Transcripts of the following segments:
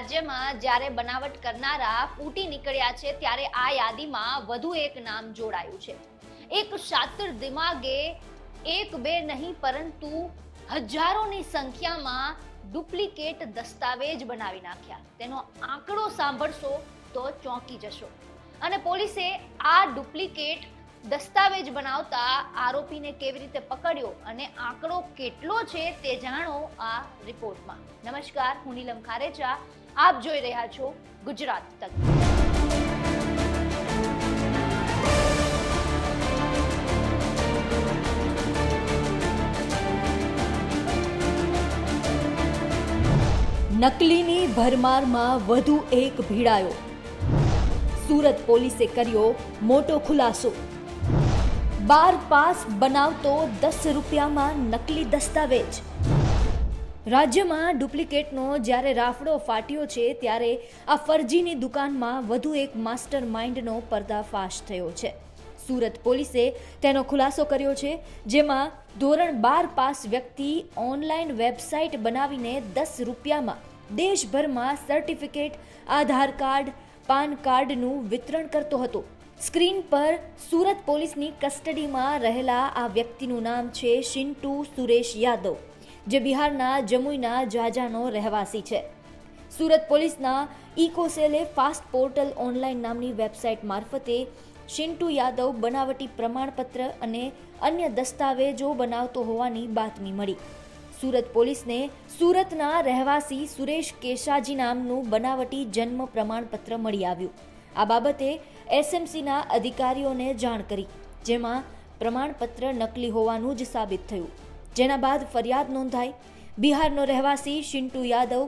રાજ્યમાં જ્યારે બનાવટ કરનારા ફૂટી નીકળ્યા છે, ત્યારે આ યાદીમાં વધુ એક નામ જોડાયું છે. એક શાતિર દિમાગે એક બે નહીં, પરંતુ હજારોની સંખ્યામાં ડુપ્લિકેટ દસ્તાવેજ બનાવી નાખ્યા. તેનો આંકડો સાંભળશો તો ચોંકી જશો. અને પોલીસે આ ડુપ્લિકેટ દસ્તાવેજ બનાવતા આરોપીને કેવી રીતે પકડ્યો અને આંકડો કેટલો છે તે જાણો આ રિપોર્ટમાં. નમસ્કાર, હું નીલમ ખારેચા આપ જોઈ રહ્યા છો ગુજરાત તક. નકલીની ભરમારમાં વધુ એક ભીડાયો. સુરત પોલીસે કર્યો મોટો ખુલાસો. બાર પાસ બનાવતો દસ રૂપિયામાં નકલી દસ્તાવેજ. રાજ્યમાં ડુપ્લિકેટનો જ્યારે રાફડો ફાટ્યો છે, ત્યારે આ ફરજીની દુકાનમાં વધુ એક માસ્ટર માઇન્ડનો પર્દાફાશ થયો છે. સુરત પોલીસે તેનો ખુલાસો કર્યો છે, જેમાં ધોરણ બાર પાસ વ્યક્તિ ઓનલાઈન વેબસાઇટ બનાવીને દસ રૂપિયામાં દેશભરમાં સર્ટિફિકેટ, આધાર કાર્ડ, પાન કાર્ડનું વિતરણ કરતો હતો. સ્ક્રીન પર સુરત પોલીસની કસ્ટડીમાં રહેલા આ વ્યક્તિનું નામ છે શિન્ટુ સુરેશ યાદવ. જે બિહારના જમુઈના જાજાનો રહેવાસી છે. સુરત પોલીસના ઇકોસેલે ફાસ્ટ પોર્ટલ ઓનલાઈન નામની વેબસાઇટ મારફતે શિન્ટુ યાદવ બનાવટી પ્રમાણપત્ર અને અન્ય દસ્તાવેજો બનાવતો હોવાની બાતમી મળી. સુરત પોલીસને સુરતના રહેવાસી સુરેશ કેશાજી નામનું બનાવટી જન્મ પ્રમાણપત્ર મળી આવ્યું. આ બાબતે એસએમસીના અધિકારીઓને જાણ કરી, જેમાં પ્રમાણપત્ર નકલી હોવાનું જ સાબિત થયું. જેના બાદ ફરિયાદ નોંધાઈ. બિહારનો રહેવાસી Shintu Yadav,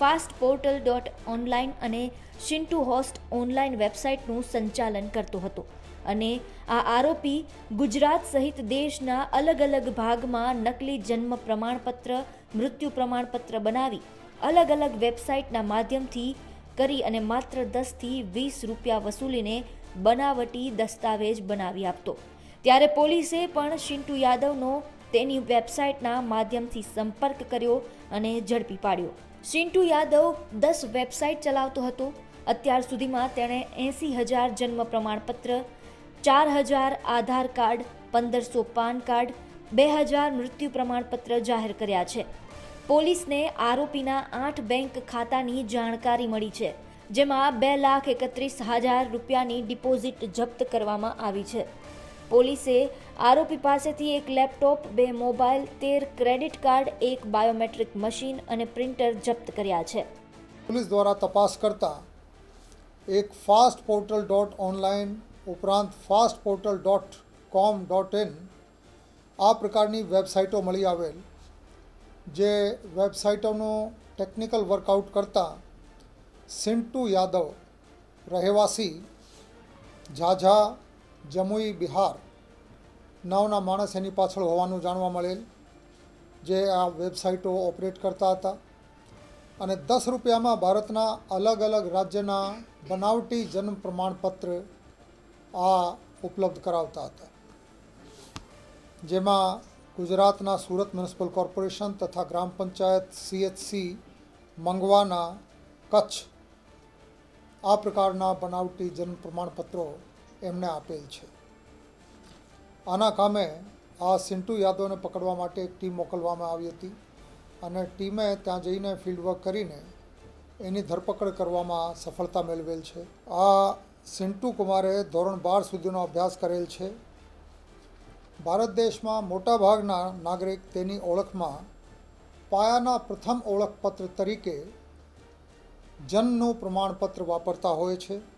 fast portal dot online અને શિન્ટુ હોસ્ટ ઓનલાઈન વેબસાઇટનું સંચાલન કરતો હતો અને આ આરોપી ગુજરાત સહિત દેશના અલગ અલગ ભાગમાં નકલી જન્મ પ્રમાણપત્ર, મૃત્યુ પ્રમાણપત્ર બનાવી, અલગ અલગ વેબસાઇટના માધ્યમથી કરી અને માત્ર દસથી વીસ રૂપિયા વસૂલીને બનાવટી દસ્તાવેજ બનાવી આપતો. ત્યારે પોલીસે પણ શિન્ટુ યાદવનો તેની વેબસાઇટના માધ્યમથી સંપર્ક કર્યો અને ઝડપી પાડ્યો. શિન્ટુ યાદવ દસ વેબસાઇટ ચલાવતો હતો. અત્યાર સુધીમાં તેણે એંસી હજાર જન્મ પ્રમાણપત્ર, ચાર હજાર આધાર કાર્ડ, પંદરસો પાન કાર્ડ, બે હજાર મૃત્યુ પ્રમાણપત્ર જાહેર કર્યા છે. પોલીસને આરોપીના આઠ બેંક ખાતાની જાણકારી મળી છે, જેમાં બે લાખ એકત્રીસ હજાર રૂપિયાની ડિપોઝિટ જપ્ત કરવામાં આવી છે. પોલીસે આરોપી પાસેથી એક લેપટોપ, બે મોબાઈલ, તેર ક્રેડિટ કાર્ડ, એક બાયોમેટ્રિક મશીન અને પ્રિન્ટર જપ્ત કર્યા છે. પોલીસ દ્વારા તપાસ કરતા એક ફાસ્ટ પોર્ટલ ડોટ ઓનલાઈન ઉપરાંત fast portal dot com dot in આ પ્રકારની વેબસાઇટો મળી આવેલ, જે વેબસાઇટોનું ટેકનિકલ વર્કઆઉટ કરતાં સિન્ટુ યાદવ, રહેવાસી, ઝાઝા જમુઈ બિહાર નામના માણસ એની પાછળ હોવાનું જાણવા મળેલ, જે આ વેબસાઇટો ઓપરેટ કરતા હતા. અને દસ રૂપિયામાં ભારતના અલગ અલગ રાજ્યના બનાવટી જન્મ પ્રમાણપત્ર આ ઉપલબ્ધ કરાવતા હતા. જેમાં ગુજરાતના સુરત મ્યુનિસિપલ કોર્પોરેશન તથા ગ્રામ પંચાયત સીએચસી મંગવાના કચ્છ આ પ્રકારના બનાવટી જન્મ પ્રમાણપત્રો એમને આપેલ છે. આના કામે આ સિન્ટુ યાદવને પકડવા માટે એક ટીમ મોકલવામાં આવી હતી અને ટીમે ત્યાં જઈને ફિલ્ડવર્ક કરીને એની ધરપકડ કરવામાં સફળતા મેળવેલ છે. આ સિન્ટુ કુમારે ધોરણ બાર સુધીનો અભ્યાસ કરેલ છે. ભારત દેશમાં મોટાભાગના નાગરિક તેની ઓળખમાં પાયાના પ્રથમ ઓળખપત્ર તરીકે જન્મનું પ્રમાણપત્ર વાપરતા હોય છે.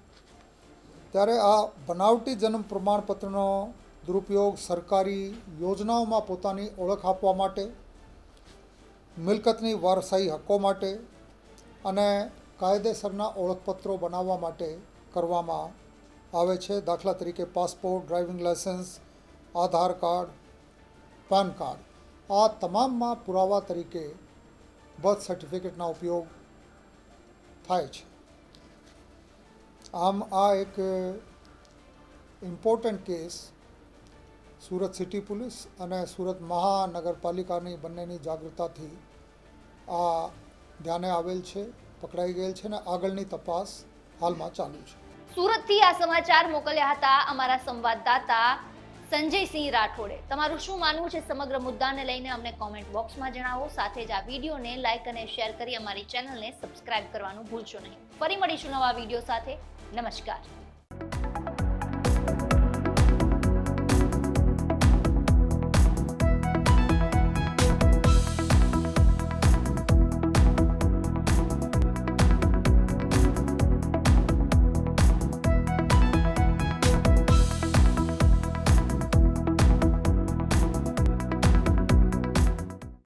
ત્યારે આ બનાવટી જન્મ પ્રમાણપત્રનો દુરુપયોગ સરકારી યોજનાઓમાં પોતાની ઓળખ આપવા માટે, મિલકતની વારસાઈ હક્કો માટે અને કાયદેસરના ઓળખપત્રો બનાવવા માટે કરવામાં આવે છે. દાખલા તરીકે passport, driving licence Aadhaar card, PAN card. આ તમામમાં પુરાવા તરીકે બર્થ સર્ટિફિકેટના ઉપયોગ થાય છે. આમ આ એક important case Surat city police અને સુરત મહાનગરપાલિકાની બંનેની જાગૃતતાથી આ ધ્યાને આવેલ છે, પકડાઈ ગયેલ છે અને આગળની તપાસ હાલમાં ચાલુ છે. સુરતથી આ સમાચાર મોકલ્યા હતા અમારા સંવાદદાતા સંજયસિંહ રાઠોડે. તમારું શું માનવું છે સમગ્ર મુદ્દાને લઈને અમને કોમેન્ટ બોક્સમાં જણાવો, સાથે જ આ વિડીયોને લાઇક અને શેર કરી અમારી ચેનલને સબસ્ક્રાઇબ કરવાનું ભૂલશો નહીં. ફરી મળીશું નવા વીડિયો સાથે. નમસ્કાર.